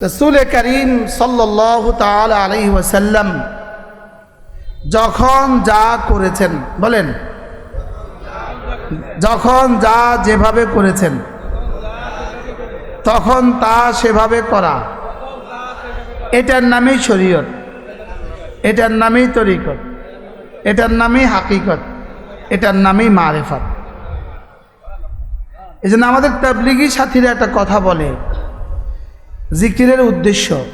রসুল করিম সাল্লাহ তাল যখন যা করেছেন, বলেন, যখন যা যেভাবে করেছেন, তখন তা সেভাবে করা, এটার নামেই শরীয়ত, এটার নামেই তরিকত, এটার নামেই হাকিকত, এটার নামেই মারেফত। এই জন্য আমাদের তাবলিগি সাথীরা একটা কথা বলে জিকিরের উদ্দেশ্য।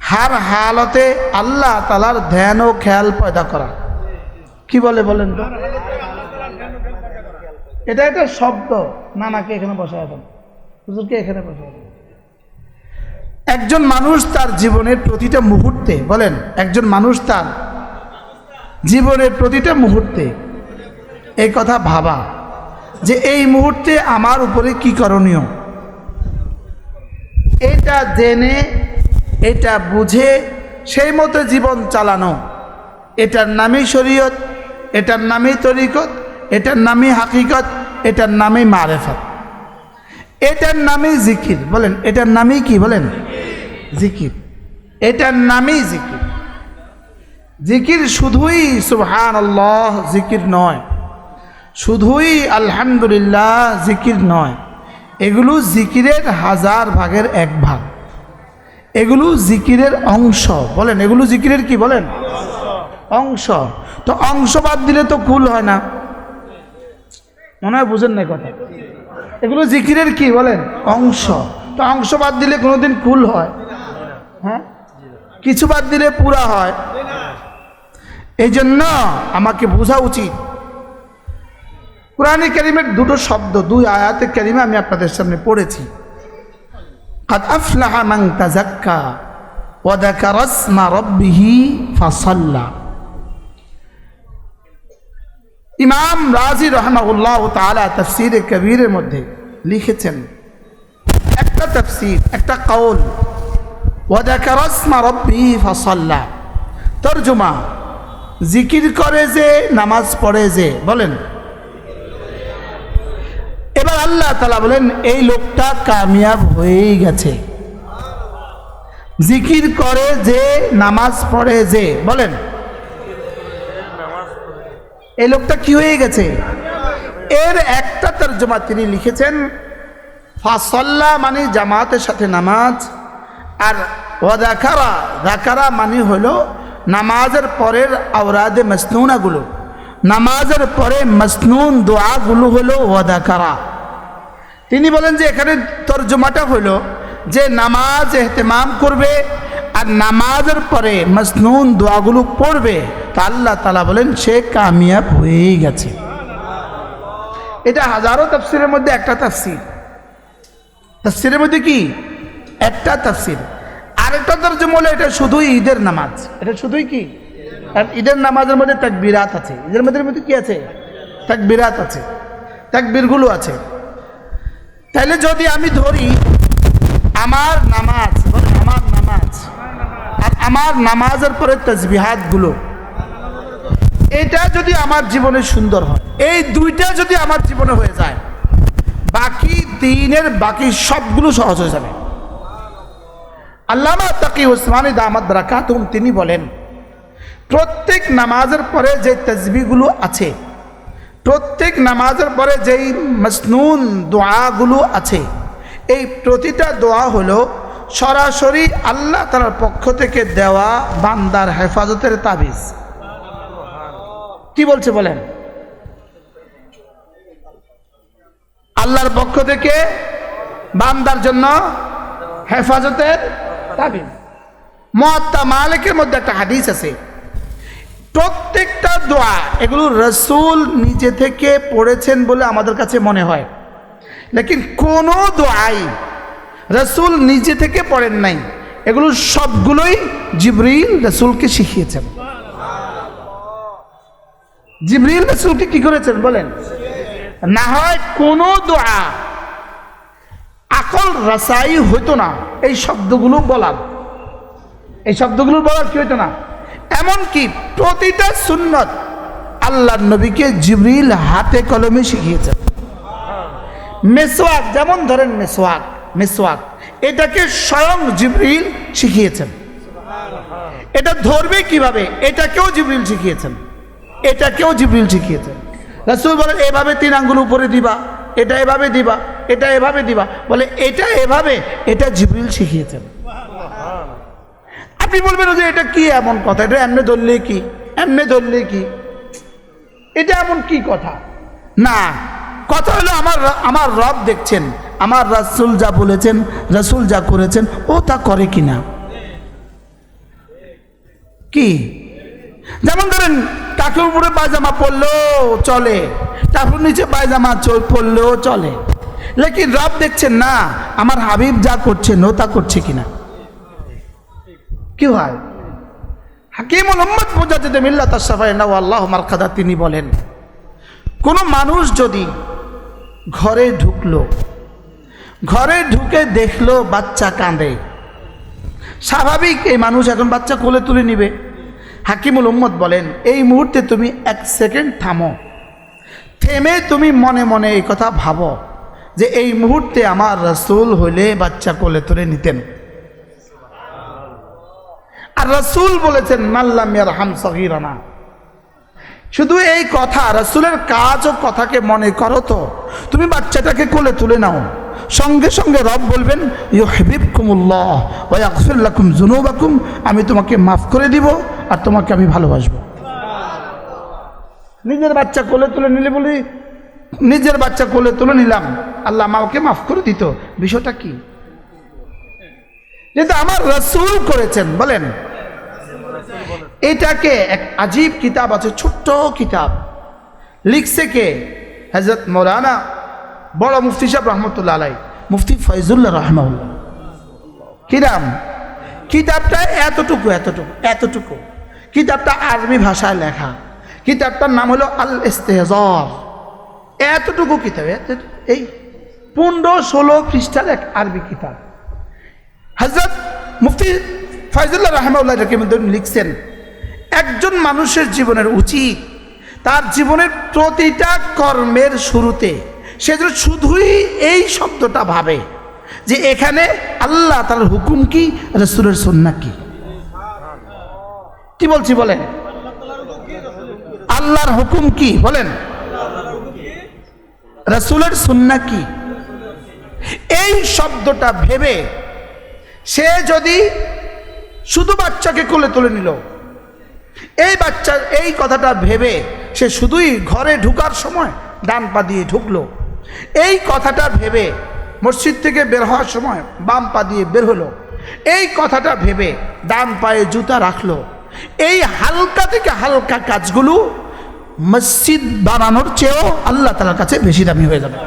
হার হালতে আল্লাহ তালার ধ্যান ও খেয়াল পয়দা করা। কি বলে বলেন তো? এটা একটা শব্দ। নানাকে এখানে বসায় দেন। হুজুরকে এখানে দেন। একজন মানুষ তার জীবনের প্রতিটা মুহূর্তে, বলেন, একজন মানুষ তার জীবনের প্রতিটা মুহূর্তে এই কথা ভাবা যে এই মুহূর্তে আমার উপরে কি করণীয়? এটা জেনে, এটা বুঝে, সেই মতো জীবন চালানো। এটার নামই শরীয়ত, এটার নামই তরিকত, এটার নামই হাকিকত, এটার নামই মারেফত। এটার নামই জিকির, বলেন, এটার নামই কি, বলেন? জিকির। এটার নামই জিকির। জিকির শুধুই সুবহান আল্লাহ জিকির নয়। শুধুই আলহামদুলিল্লাহ জিকির নয়। এগুলো জিকিরের হাজার ভাগের এক ভাগ। এগুলো জিকিরের অংশ। বলেন, এগুলো জিকিরের কি বলেন? অংশ। তো অংশ বাদ দিলে তো কুল হয় না। মনে হয় বুঝেন না কথা। এগুলো জিকিরের কি বলেন? অংশ। তো অংশ বাদ দিলে কোনোদিন কুল হয়। হ্যাঁ? কিছু বাদ দিলে পুরা হয়। এই জন্য আমাকে বোঝা উচিত। কোরআনে ক্যারিমের দুটো শব্দ, দুই আয়াতে ক্যারিমে আমি আপনাদের সামনে পড়েছি। মাং তাজাক্কা ইমাম রাজি রহমাউল্লাহ তাফসির তফসির কবিরের মধ্যে লিখেছেন, একটা তফসির, একটা কৌল ওয়াদাকা রসমা তর্জমা, জিকির করে যে, নামাজ পড়ে যে, বলেন। এবার আল্লাহ তালা বলেন, এই লোকটা কামিয়াব হয়েই গেছে। জিকির করে যে, নামাজ পড়ে যে। বলেন। এই লোকটা কি হয়ে গেছে? এর একটা তর্জমা তিনি লিখেছেন, ফাসল্লা মানে জামাতের সাথে নামাজ, আর ওয়াদাকারা, দাকারা মানে হলো নামাজের পরের আওরাদে মসনুনাগুলো। নামাজের পরে মসনুন দোয়াগুলো হলো ওয়াদাকারা। তিনি বলেন যে এখানে তর্জমাটা হলো যে নামাজ এহতেমাম করবে আর নামাজের পরে মসনুন দোয়াগুলো পড়বে। তা আল্লাহ তালা বলেন সে কামিয়াব হয়েই গেছে। এটা হাজারো তফসিরের মধ্যে একটা তফসির। তফসিরের মধ্যে কি? একটা তফসির। আরেকটা তর্জমা হলো এটা শুধুই ঈদের নামাজ। এটা শুধুই কি? আর ঈদের নামাজের মধ্যে তাকবিরাত আছে। ঈদের মধ্যে মধ্যে কি আছে? তাকবিরাত আছে। তাকবিরগুলো আছে। তাহলে যদি আমি ধরি, আমার নামাজ আমার নামাজ, আর আমার নামাজের পরে তসবিহাতগুলো এটা যদি আমার জীবনে সুন্দর হয়, এই দুইটা যদি আমার জীবনে হয়ে যায়, বাকি দিনের বাকি সবগুলো সহজ হয়ে যাবে। আল্লামা তাকি ওসমানী দামাদ রাকাতুম তিনি বলেন, প্রত্যেক নামাজের পরে যে তসবিগুলো আছে প্রত্যেক নামাজের পরে যেই মসনুন দোয়াগুলো আছে, এই প্রতিটা দোয়া হলো সরাসরি আল্লাহ তালার পক্ষ থেকে দেওয়া বান্দার হেফাজতের তাবিজ। কি বলছে বলেন? আল্লাহর পক্ষ থেকে বান্দার জন্য হেফাজতের তাবিজ। মহাত্মা মালিকের মধ্যে একটা হাদিস আছে প্রত্যেকটা দোয়া এগুলো রসুল নিজে থেকে পড়েছেন বলে আমাদের কাছে মনে হয়। লেকিন কোনো দোয়াই রসুল নিজে থেকে পড়েন নাই। এগুলো সবগুলোই জিবরিল রসুলকে শিখিয়েছেন। জিবরিল রসুলকে কি করেছেন বলেন? না হয় কোনো দোয়া আকল রাসাই হইতো না। এই শব্দগুলো বলার। এই শব্দগুলো বলার কি হইতো না? এমনকি প্রতিটা সুন্নত আল্লাহ নবীকে জিবরিল হাতে কলমে শিখিয়েছেন। মেসোয়াক যেমন ধরেন মেসোয়াক মেসোয়াক এটাকে স্বয়ং জিবরিল শিখিয়েছেন। এটা ধরবে কীভাবে? এটাকেও জিবরিল শিখিয়েছেন। এটাকেও জিবরিল শিখিয়েছেন। রাসূল বলেন, এভাবে তিন আঙ্গুল উপরে দিবা, এটা এভাবে দিবা, এটা এভাবে দিবা। বলে, এটা এভাবে, এটা জিবরিল শিখিয়েছেন। আপনি বলবেন যে এটা কি এমন কথা? এটা এমনি ধরলে কি? এমনি ধরলে কি? এটা এমন কি কথা? না, কথা হলো আমার আমার রব দেখছেন, আমার রাসূল যা বলেছেন, রাসূল যা করেছেন, ও তা করে কিনা? কি? যেমন ধরেন টাকের উপরে পায়জামা পরলেও চলে টাকুর নিচে পায়জামা চল পরলেও চলে। লেকিন রব দেখছেন, না, আমার হাবিব যা করছেন, ও তা করছে কিনা? কি হয়? হাকিম মোহাম্মদ মুজাদ্দিদ মিল্লাত আশরাফাই নাও আল্লাহ মারকাদা, তিনি বলেন, কোনো মানুষ যদি ঘরে ঢুকলো, ঘরে ঢুকে দেখল বাচ্চা কাঁদে, স্বাভাবিক এই মানুষ এখন বাচ্চা কোলে তুলে নিবে। হাকিমুল উম্মদ বলেন, এই মুহূর্তে তুমি এক সেকেন্ড থামো। থেমে তুমি মনে মনে এই কথা ভাবো যে এই মুহূর্তে আমার রসুল হইলে বাচ্চা কোলে তুলে নিতেন। আর রসুল বলেছেন মাল্লাম হাম সহিরানা শুধু এই কথা, রসুলের কাজ ও কথাকে মনে করো তো। তুমি বাচ্চাটাকে কোলে তুলে নাও। সঙ্গে সঙ্গে রব বলবেন ইউ হেবিব কুমুল্লাহ ওই আকফিল্লাকুম জুনুবাকুম আমি তোমাকে মাফ করে দিব আর তোমাকে আমি ভালোবাসবো। নিজের বাচ্চা কোলে তুলে নিলে বলি, নিজের বাচ্চা কোলে তুলে নিলাম। আল্লাহ আমাকে মাফ করে দিত। বিষয়টা কি? যেটা আমার রসুল করেছেন, বলেন এটাকে এক আজীব কিতাব আছে, ছোট্ট কিতাব। লিখছে কে? হজরত মৌলানা বড় মুফতি সাহেব রহমতুল্লাহ আলাই মুফতি ফয়জুল্লাহ রহমাউল্লাহ কিরাম কিতাবটা এতটুকু এতটুকু এতটুকু। কিতাবটা আরবি ভাষায় লেখা। কিতাবটার নাম হলো আল ইস্তেহজর এতটুকু কিতাব এই পনেরো ষোলো পৃষ্ঠার এক আরবি কিতাব। হজরত মুফতি ফয়জুল্লাহ রহমাউল্লাহ লিখছেন। একজন মানুষের জীবনের উচিত। তার জীবনের প্রতিটা কর্মের শুরুতে সে যেন শুধুই এই শব্দটা ভাবে যে এখানে আল্লাহ তার হুকুম কি, রসুলের সন্না কি। কি বলছি বলেন? আল্লাহর হুকুম কি, বলেন। রসুলের সন্না কি। এই শব্দটা ভেবে সে যদি শুধু বাচ্চাকে কোলে তুলে নিল এই বাচ্চা, এই কথাটা ভেবে সে শুধুই ঘরে ঢুকার সময় ডান পা দিয়ে ঢুকলো। এই কথাটা ভেবে মসজিদ থেকে বের হওয়ার সময় বাম পা দিয়ে বের হলো। এই কথাটা ভেবে ডান পায়ে জুতা রাখল। এই হালকা থেকে হালকা কাজগুলো মসজিদ বানানোর চেয়েও আল্লাহ তালার কাছে বেশি দামি হয়ে যাবে।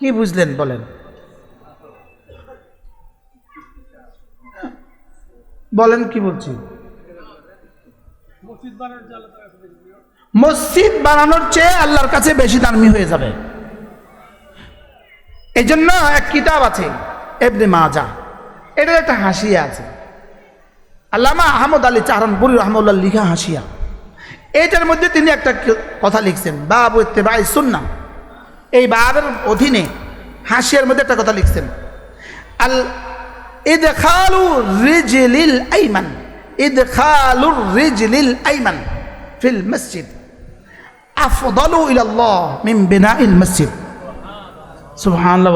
কি বুঝলেন বলেন? বলেন কি বলছি? মসজিদ বানানোর চেয়ে আল্লাহর কাছে বেশি দামি হয়ে যাবে। এই জন্য এক কিতাব আছে এবনে মাজা এটার একটা হাসিয়া আছে। আল্লামা আহমদ আলী চারণপুরি রহমুল্লাহ লিখা হাসিয়া। এটার মধ্যে তিনি একটা কথা লিখছেন, বাবু ইত্তেবাই সুন্না এই বাবের অধীনে হাসিয়ার মধ্যে একটা কথা লিখছেন, আল আইমান আইমান ফিল মসজিদ। মসজিদ।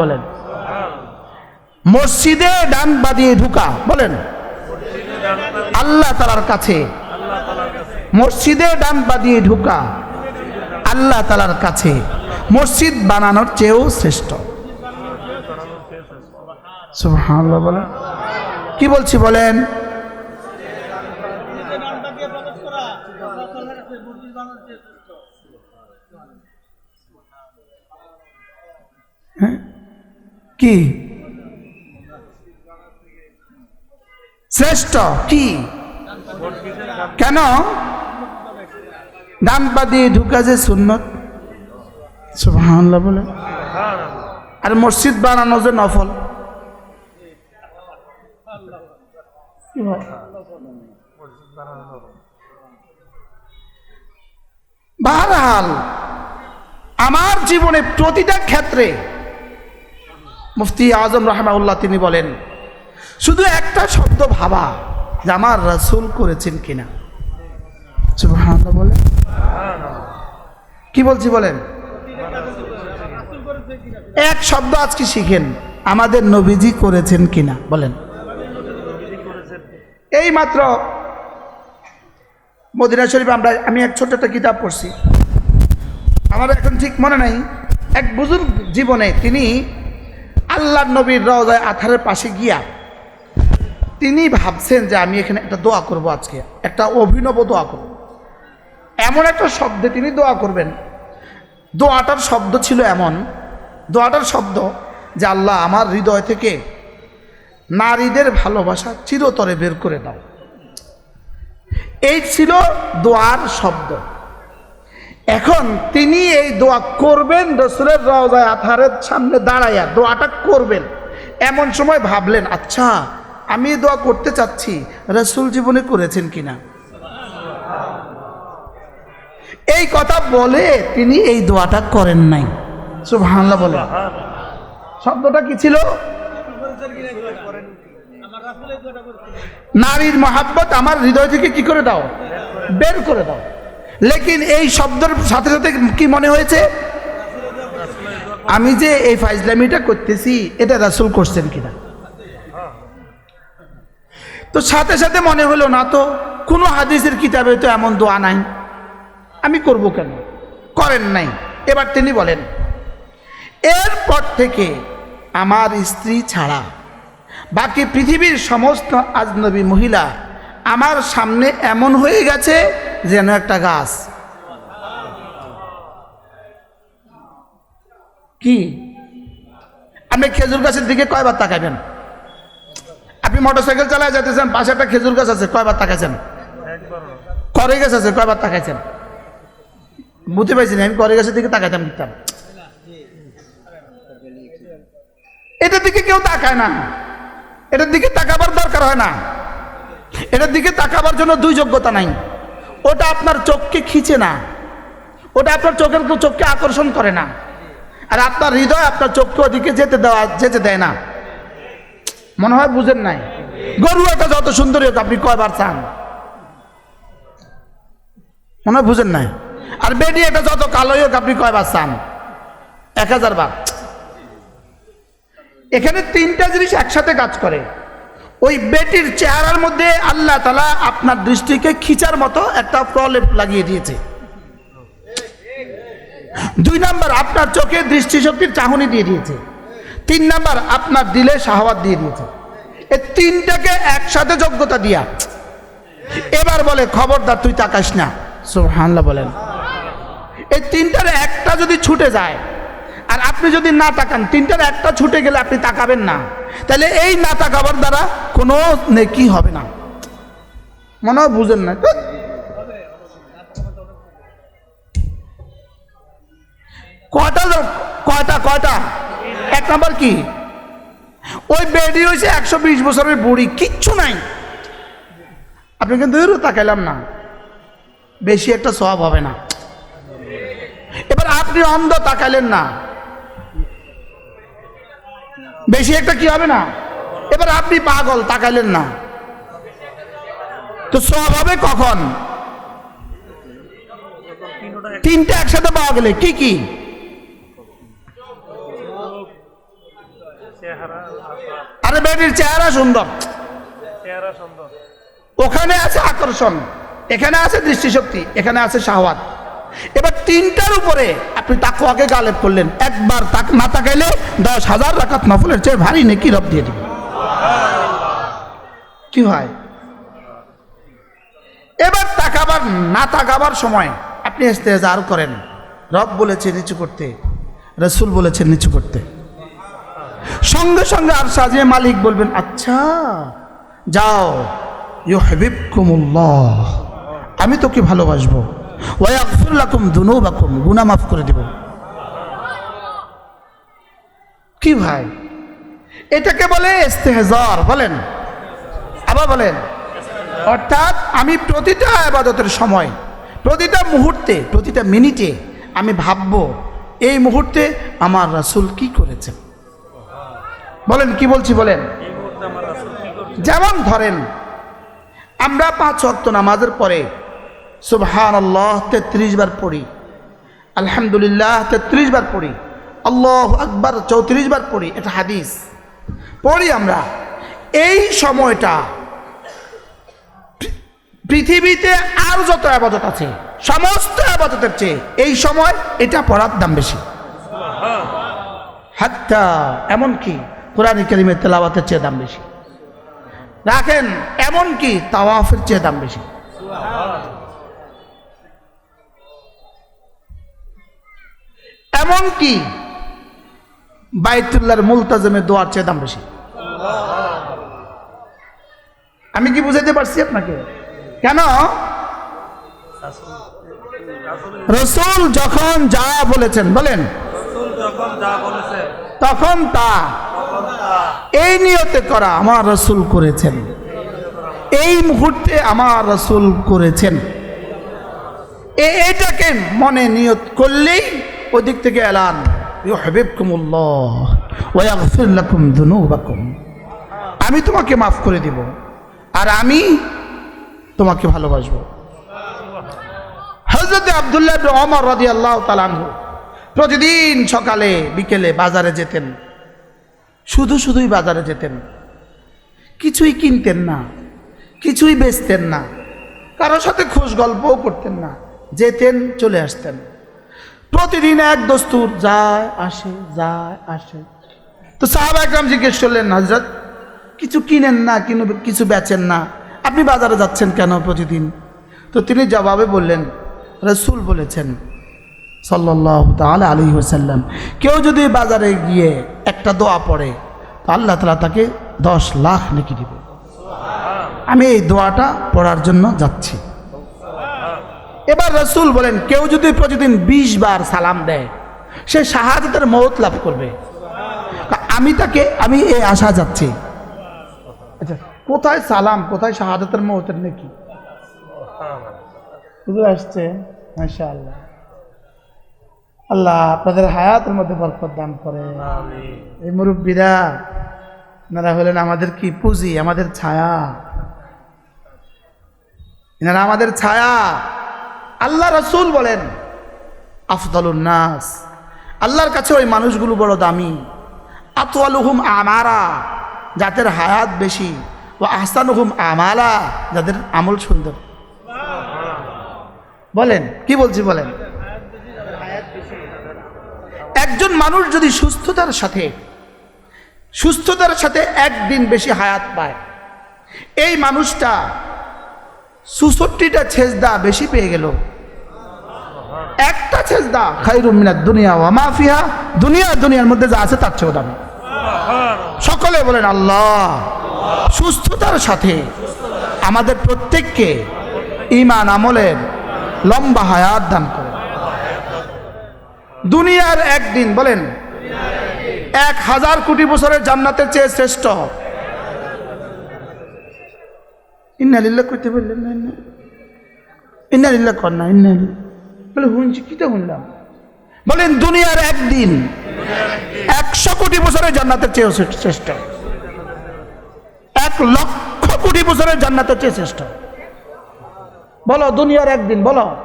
বলেন। মসজিদে ডান বাদিয়ে ঢুকা, বলেন। আল্লাহ তালার কাছে। মসজিদে ডান বাদিয়ে ঢুকা, আল্লাহ তালার কাছে। মসজিদ বানানোর চেয়েও শ্রেষ্ঠ। সুবহানাল্লাহ বলেন। কি বলছি বলেন? হ্যাঁ? কি? শ্রেষ্ঠ কি? কেন? ডান পা দিয়ে ঢুকা যে সুন্নত? সুবহানাল্লাহ বলে আর মসজিদ বানানো যে নফল? কি? বারহাল আমার জীবনে প্রতিটা ক্ষেত্রে মুফতি আজম রাহমাউল্লাহ তিনি বলেন, শুধু একটা শব্দ ভাবা যে আমার রাসূল করেছেন কিনা। বলেন। কি বলছি বলেন? এক শব্দ আজকে শিখেন, আমাদের নবীজি করেছেন কিনা বলেন। এই মাত্র মদিনা শরীফ আমরা, আমি এক ছোট একটা কিতাব পড়ছি। আমার এখন ঠিক মনে নাই, এক বুজুর্গ জীবনে তিনি আল্লাহ নবীর রওজায় আথারের পাশে গিয়া তিনি ভাবছেন যে আমি এখানে একটা দোয়া করব আজকে, একটা অভিনব দোয়া করব। এমন একটা শব্দে তিনি দোয়া করবেন। দোয়াটার শব্দ ছিল এমন, দোয়াটার শব্দ যে আল্লাহ আমার হৃদয় থেকে নারীদের ভালোবাসা চিরতরে বের করে দাও এই ছিল দোয়ার শব্দ। এখন তিনি এই দোয়া করবেন, রসুলের রওজায় আথারের সামনে দাঁড়াইয়া দোয়াটা করবেন। এমন সময় ভাবলেন আচ্ছা আমি দোয়া করতে চাচ্ছি, রসুল জীবনে করেছেন কিনা? এই কথা বলে তিনি এই দোয়াটা করেন নাই। সুবহানাল্লাহ বলে শব্দটা কি ছিল? নারীর মহাব্বত আমার হৃদয় থেকে কি করে দাও? বের করে দাও। লেকিন এই শব্দের সাথে সাথে কি মনে হয়েছে? আমি যে এই ফাইজলামিটা করতেছি, এটা রাসুল করছেন কিনা? তো সাথে সাথে মনে হলো, না তো, কোনো হাদিসের কিতাবে তো এমন দোয়া নাই। আমি করব কেন? করেন নাই। এবার তিনি বলেন, এরপর থেকে আমার স্ত্রী ছাড়া। বাকি পৃথিবীর সমস্ত আজনবী মহিলা আমার সামনে এমন হয়ে গেছে যেন একটা গাছ। কি? আপনি খেজুর গাছের দিকে কয়বার তাকাবেন আপনি মোটরসাইকেল চালায় যেতেছেন পাশে একটা খেজুর গাছ আছে কয়বার তাকাইছেন? করে গাছ আছে কয়বার তাকাইছেন? বুঝতে পারছি না আমি করে গাছের দিকে তাকাইতাম দিতাম এটার দিকে কেউ তাকায় না। এটার দিকে তাকাবার দরকার হয় না। এটার দিকে তাকাবার জন্য দুই যোগ্যতা নাই। ওটা আপনার চোখকে খিচে না। ওটা আপনার চোখের চোখকে আকর্ষণ করে না। আর আপনার হৃদয় আপনার চোখকে ওদিকে যেতে দেওয়া, যেতে দেয় না। মনে হয় বুঝেন নাই? গরু একটা যত সুন্দরী হোক আপনি কয়বার চান? মনে হয় বুঝেন নাই? আর বেডি একটা যত কালোই হোক আপনি কয়বার চান? এক হাজার বার। এখানে তিনটা জিনিস একসাথে কাজ করে। ওই বেটির চেহারার মধ্যে আল্লাহ তালা আপনার দৃষ্টিকে খিচার মতো একটা প্রলেপ লাগিয়ে দিয়েছে। দুই নাম্বার, আপনার চোখে দৃষ্টিশক্তির চাহনি দিয়ে দিয়েছে। তিন নাম্বার, আপনার দিলে শাহওয়াত দিয়ে দিয়েছে। এই তিনটাকে একসাথে যোগ্যতা দিয়া। এবার বলে, খবরদার, তুই তাকাস না। সুবহানাল্লাহ বলেন। এই তিনটার একটা যদি ছুটে যায় আর আপনি যদি না তাকান, তিনটার একটা ছুটে গেলে আপনি তাকাবেন না। তাহলে এই না তাকাবার দ্বারা কোনো নেকি হবে না। মনে হয় বুঝেন না কয়টা কয়টা কয়টা? এক নাম্বার কি? ওই বেডি হয়েছে একশো বিশ বছরের বুড়ি, কিচ্ছু নাই। আপনি কিন্তু তাকাইলাম না। বেশি একটা সব হবে না। এবার আপনি অন্ধ তাকাইলেন না। বেশি একটা কি হবে না? এবার আপনি পাগল তাকাইলেন না। তো সব হবে কখন? তিনটা একসাথে পাওয়া গেলে কি কি? চেহারা আরে বেটির সুন্দর। চেহারা সুন্দর। ওখানে আছে আকর্ষণ এখানে আছে দৃষ্টিশক্তি এখানে আছে শাহওয়াত। এবার তিনটার উপরে আপনি তাকুয়াকে গালেব করলেন। একবার তাক না তাকাইলে দশ হাজার রাকাত নফলের চেয়ে ভারী নেকি রব দিয়ে দিবে। কি হয়? এবার তাকাবার, না তাকাবার সময় আপনি ইস্তেজার করেন। রব বলেছে নিচু করতে, রসুল বলেছেন নিচু করতে। সঙ্গে সঙ্গে আর সাজিয়ে মালিক বলবেন আচ্ছা যাও ইউ হাবিবকুমুল্লাহ আমি তোকে ভালোবাসবো। মাফ করে দেব। কি ভাই? এটাকে বলে বলেন। আবার বলেন। অর্থাৎ আমি প্রতিটা আবাদতের সময়, প্রতিটা মুহূর্তে, প্রতিটা মিনিটে আমি ভাববো, এই মুহূর্তে আমার রাসূল কি করেছেন? বলেন, কি বলছি, বলেন? করছে যেমন ধরেন, আমরা পাঁচ ওয়াক্ত নামাজের পরে সুবহান আল্লাহ তেত্রিশ বার পড়ি। আলহামদুলিল্লাহ, তেত্রিশ বার পড়ি। আল্লাহ আকবার, চৌত্রিশ বার পড়ি। এটা হাদিস। পড়ি আমরা। এই সময়টা পৃথিবীতে আর যত আবাদত আছে, সমস্ত আবাদতের চেয়ে এই সময় এটা পড়ার দাম বেশি। হাত্তা, এমনকি কোরআন করিমের তেলাওয়াতের চেয়ে দাম বেশি। রাখেন, এমনকি তাওয়াফের চেয়ে দাম বেশি। এমনকি বাইতুল্লাহর মুলতাজমে দোয়ার চেয়ে দাম বেশি। আমি কি বুঝাইতে পারছি আপনাকে? কেন? রসুল যখন যা বলেছেন বলেন। তখন তা। এই নিয়তে করা আমার রসুল করেছেন। এই মুহূর্তে আমার রসুল করেছেন। এটাকে মনে নিয়ত করলেই ওদিক থেকে এলান। আমি তোমাকে মাফ করে দিব আর আমি তোমাকে ভালোবাসবো। হজরত আবদুল্লাহ ইবনে ওমর রাদিয়াল্লাহু তাআলা আনহু প্রতিদিন সকালে, বিকেলে বাজারে যেতেন। শুধু শুধুই বাজারে যেতেন। কিছুই কিনতেন না, কিছুই বেচতেন না। কারোর সাথে খোঁজ গল্পও করতেন না। যেতেন, চলে আসতেন। প্রতিদিন এক দস্তুর, যায়, আসে যায়, আসে। তো সাহাব একরাম জিজ্ঞেস করলেন হজরত কিছু কিনেন না, কিনু, কিছু বেচেন না, আপনি বাজারে যাচ্ছেন কেন প্রতিদিন? তো তিনি জবাবে বললেন, রসুল বলেছেন সাল্লাহ তাহলে আলী ওসাল্লাম কেউ যদি বাজারে গিয়ে একটা দোয়া পড়ে, তো আল্লাহ তালা তাকে দশ লাখ নেকি দিবে। আমি এই দোয়াটা পড়ার জন্য যাচ্ছি। এবার রসুল বলেন কেউ যদি প্রতিদিন বিশ বার সালাম দেয় সে শাহাদাতের মৌত লাভ করবে। আমি তাকে আমি এই আশা যাচ্ছি। আচ্ছা কোথায় সালাম কোথায় শাহাদাতের মৌতের নাকি? বুঝে আসছে? মাশা আল্লাহ আল্লাহ আপনাদের হায়াতের মধ্যে বরকত দান করে। এই মুরব্বীরা এনারা হলেন আমাদের কি পুঁজি? আমাদের ছায়া। এনারা আমাদের ছায়া। আল্লাহ রসুল বলেন, আফদলুন নাস। আল্লাহর কাছে ওই মানুষগুলো বড় দামি। আতওয়ালুহুম আমারা, যাদের হায়াত বেশি ও আহসানুহুম আমালা, যাদের আমল সুন্দর। বলেন, কি বলছি বলেন? একজন মানুষ যদি সুস্থতার সাথে সুস্থতার সাথে একদিন বেশি হায়াত পায়, এই মানুষটা সুষট্টিটা ছেজদা বেশি পেয়ে গেল। একটা ছেজদা খাইরুম মিনাত দুনিয়া ওয়া মাফিয়া দুনিয়া দুনিয়ার মধ্যে যা আছে তার চেয়েও দামি। সকলে বলেন, আল্লাহ, সুস্থতার সাথে আমাদের প্রত্যেককে ইমান আমলের লম্বা হায়াত দান করে দুনিয়ার একদিন, বলেন, এক হাজার কোটি বছরের জান্নাতের চেয়ে শ্রেষ্ঠ। ইন্নালিল্লাহ করতে বললেন না ইন্না ইন্নালিল্লাহ কর না ইন্নালিল্লাহ বলে শুনছি কিটা শুনলাম বলেন, দুনিয়ার একদিন একশো কোটি বছরের জান্নাতের চেয়েও শ্রে- শ্রেষ্ঠ। এক লক্ষ কোটি বছরের জান্নাতের চেয়ে শ্রেষ্ঠ। বলো, দুনিয়ার একদিন, বলো।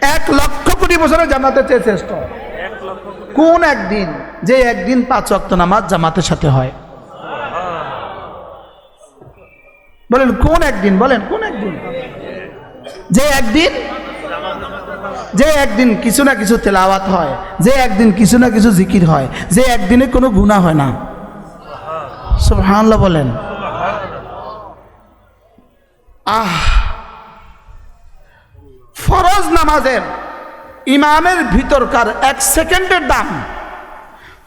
এক লক্ষ কোটি বছরের জান্নাতের চেয়ে শ্রেষ্ঠ। কোন একদিন? যে একদিন পাঁচ অক্ত নামাজ জামাতের সাথে হয়। বলেন, কোন একদিন, বলেন, কোন একদিন? যে একদিন যে একদিন কিছু না কিছু তেলাওয়াত হয়, যে একদিন কিছু না কিছু জিকির হয়, যে একদিনে কোনো গুণা হয় না। সুবহানাল্লাহ বলেন। আহ! ফরজ নামাজের ইমামের ভিতরকার এক সেকেন্ডের দাম,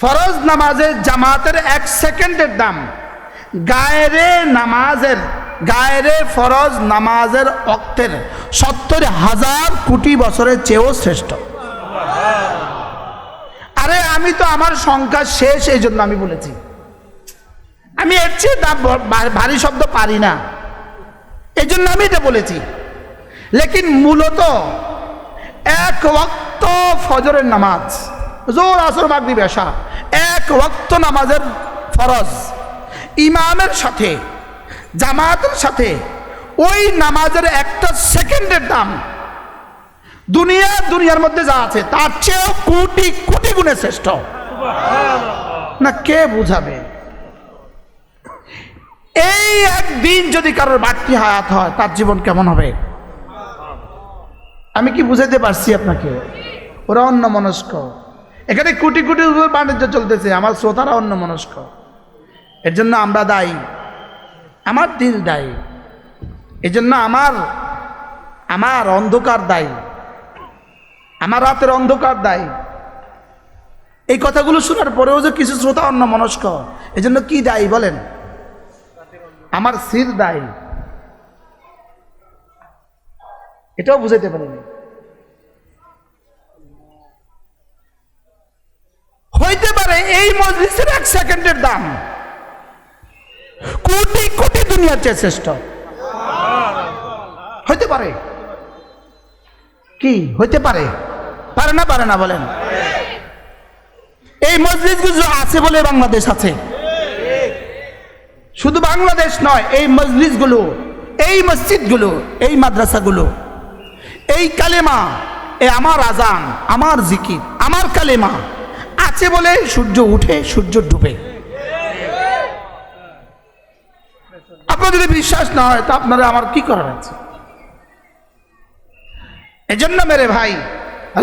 ফরজ নামাজের জামাতের এক সেকেন্ডের দাম, গায়েরে নামাজের গায়েরে ফরজ নামাজের অক্তের সত্তর হাজার কোটি বছরের চেয়েও শ্রেষ্ঠ। আরে আমি তো আমার সংখ্যা শেষ, এই জন্য আমি বলেছি। আমি এর চেয়ে ভারী শব্দ পারি না। এই জন্য আমি এটা বলেছি। লেকিন মূলত এক ওয়াক্ত ফজরের নামাজ, জোর আসর মাগরিব এশা, এক ওয়াক্ত নামাজের ফরজ, ইমামের সাথে জামাতের সাথে ওই নামাজের একটা সেকেন্ডের দাম। দুনিয়া দুনিয়ার মধ্যে যা আছে তার চেয়েও কোটি কোটি গুণে শ্রেষ্ঠ। না কে বুঝাবে? এই একদিন যদি কারোর বাড়তি হায়াত হয় তার জীবন কেমন হবে? আমি কি বুঝাইতে পারছি আপনাকে? ওরা অন্য মনস্ক এখানে কোটি কোটি বাণিজ্য চলতেছে আমার শ্রোতারা অন্য মনস্ক এর জন্য আমরা দায়ী। আমার দিল দায়ী। এজন্য আমার আমার অন্ধকার দায়ী। আমার রাতের অন্ধকার দায়ী। এই কথাগুলো শোনার পরেও যে কিছু শ্রোতা অন্য মনস্ক এই জন্য কি দায়ী বলেন? আমার সির দায়ী। এটাও বুঝাইতে পারিনি। হইতে পারে এই মজলিসের এক সেকেন্ডের দাম। দুনিয়ার চেয়ে শ্রেষ্ঠ। হইতে পারে। কি? হইতে পারে। পারে না পারে না বলেন। এই মসজিদগুলো আছে বলে বাংলাদেশ আছে। শুধু বাংলাদেশ নয়, এই মসজিদগুলো এই মসজিদগুলো, এই মাদ্রাসাগুলো, এই কালেমা, এ আমার আজান, আমার জিকির, আমার কালেমা, আছে বলে সূর্য উঠে, সূর্য ডুবে। আপনার যদি বিশ্বাস না হয়, তা আপনারা আমার কি করার আছে? এজন্য মেরে ভাই,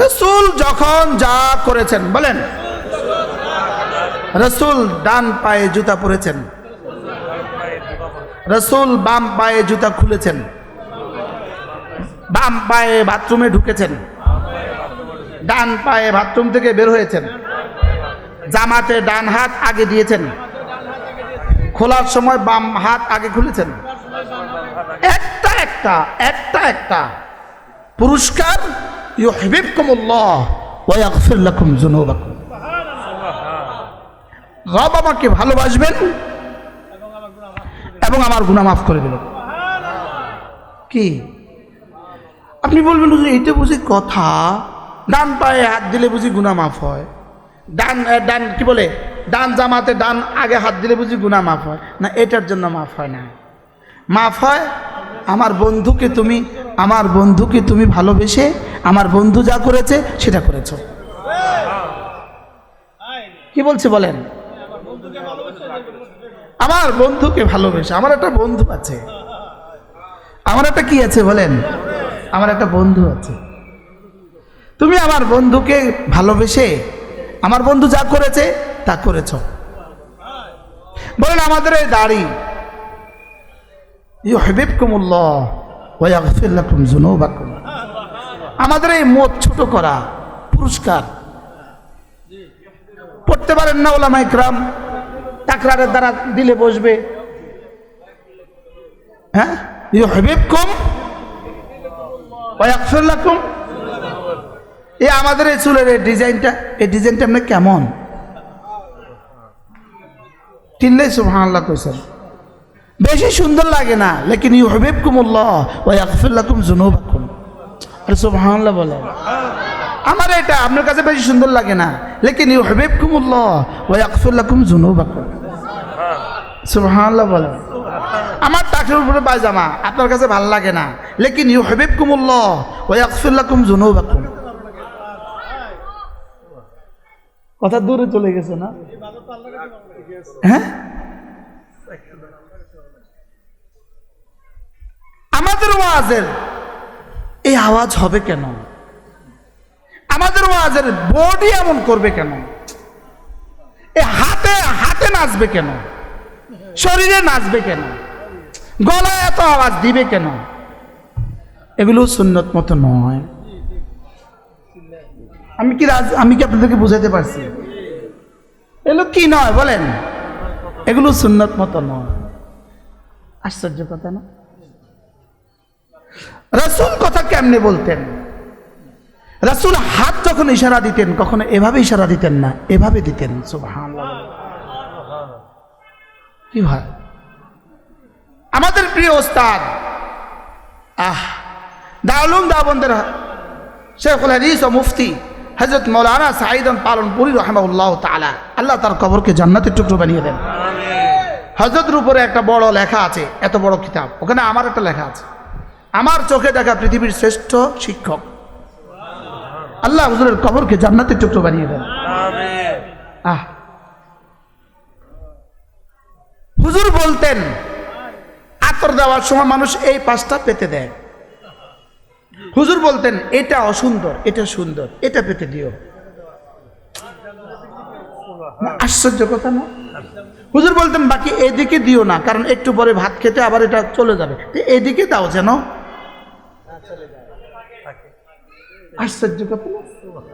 রসুল যখন যা করেছেন, বলেন, রসুল ডান পায়ে জুতা পরেছেন, রসুল বাম পায়ে জুতা খুলেছেন, বাম পায়ে বাথরুমে ঢুকেছেন, ডান পায়ে বাথরুম থেকে বের হয়েছেন, জামাতে ডান হাত আগে দিয়েছেন খোলার সময় বাম হাত আগে খুলেছেন? একটা একটা একটা একটা। পুরস্কার ইউহিবকুমুল্লাহ ওয়া ইয়াগফির লাকুম যুনুবাকুম। রব আমাকে ভালোবাসবেন এবং আমার গুনাহ মাফ করে দেবেন। কি? আপনি বলবেন এইটা বুঝি কথা। ডান পায়ে হাত দিলে বুঝি গুনাহ মাফ হয়। ডান ডান কি বলে? ডান জামাতে ডান আগে হাত দিলে বুঝি গুনাহ মাফ হয়? না, এটার জন্য মাফ হয় না। মাফ হয়, আমার বন্ধুকে তুমি, আমার বন্ধুকে তুমি ভালোবেসে, আমার বন্ধু যা করেছে, সেটা করেছ। কি বলছে বলেন? আমার বন্ধুকে ভালোবেসে, আমার একটা বন্ধু আছে। আমার একটা কি আছে বলেন? আমার একটা বন্ধু আছে। তুমি আমার বন্ধুকে ভালোবেসে আমার বন্ধু যা করেছে, তা করেছ। বলেন, আমাদের এই দাড়ি আমাদের এই মত ছোট করা, পুরস্কার। পড়তে পারেন না ওলামা ইকরাম, তাকরারের দ্বারা দিলে বসবে। হ্যাঁ? ইউহিবকুম ওয়া ইয়াগফির লাকুম এই আমাদের এই চুলের এই ডিজাইনটা এই ডিজাইনটা আপনার কেমন? তিনলেই সুবহানাল্লাহ কইছেন। বেশি সুন্দর লাগে না, লেকিন ইউ হবিবকুমুল্লাহ ওয়া ইয়াগফির লাকুম যুনুবাকুম। আর সুবহানাল্লাহ বলেন। আমার এটা আপনার কাছে বেশি সুন্দর লাগে না, লেকিন ইউ হবিবকুমুল্লাহ ওয়া ইয়াগফির লাকুম যুনুবাকুম। সুবহানাল্লাহ বলেন। আমার টাকের উপরে পায়জামা, আপনার কাছে ভালো লাগে না, লেকিন ইউ হবিবকুমুল্লাহ ওয়া ইয়াগফির লাকুম যুনুবাকুম। কথা দূরে চলে গেছে না? হ্যাঁ? আমাদের ওয়াজের এই আওয়াজ হবে কেন? আমাদের ওয়াজের বডি এমন করবে কেন? এ হাতে হাতে নাচবে কেন? শরীরে নাচবে কেন? গলায় এত আওয়াজ দিবে কেন? এগুলো সুন্নত মতো নয়। আমি কি রাজ আমি কি আপনাদেরকে বুঝাতে পারছি? এগুলো কি নয়, বলেন। এগুলো সুন্নত মতো নয়। আশ্চর্য কথা না? রাসুল কথা কেমনে বলতেন? রাসুল হাত যখন ইশারা দিতেন, কখনো এভাবে ইশারা দিতেন না, এভাবে দিতেন। কি হয় আমাদের প্রিয় ওস্তাদ, আহ দাউলুম দাবন্দের শেখুল হাদিস ও মুফতি হজরত মৌলানা সাইদম পালনপুরি রহমাউল্লাহ তালা আল্লাহ তার কবরকে জান্নাতের টুকরো বানিয়ে দেন। হজরতের উপরে একটা বড় লেখা আছে এত বড় কিতাব ওখানে আমার একটা লেখা আছে। আমার চোখে দেখা পৃথিবীর শ্রেষ্ঠ শিক্ষক। আল্লাহ হুজুরের কবরকে জান্নাতের টুকরো বানিয়ে দেন। আহ। হুজুর বলতেন আতর দেওয়ার সময় মানুষ এই পাশটা পেতে দেয়। হুজুর বলতেন, এটা অসুন্দর, এটা সুন্দর, এটা পেতে দিও। আশ্চর্য কথা না? হুজুর বলতেন, বাকি এদিকে দিও না, কারণ একটু পরে ভাত খেতে আবার এটা চলে যাবে। এদিকে দাও যেন। আশ্চর্য কথা না?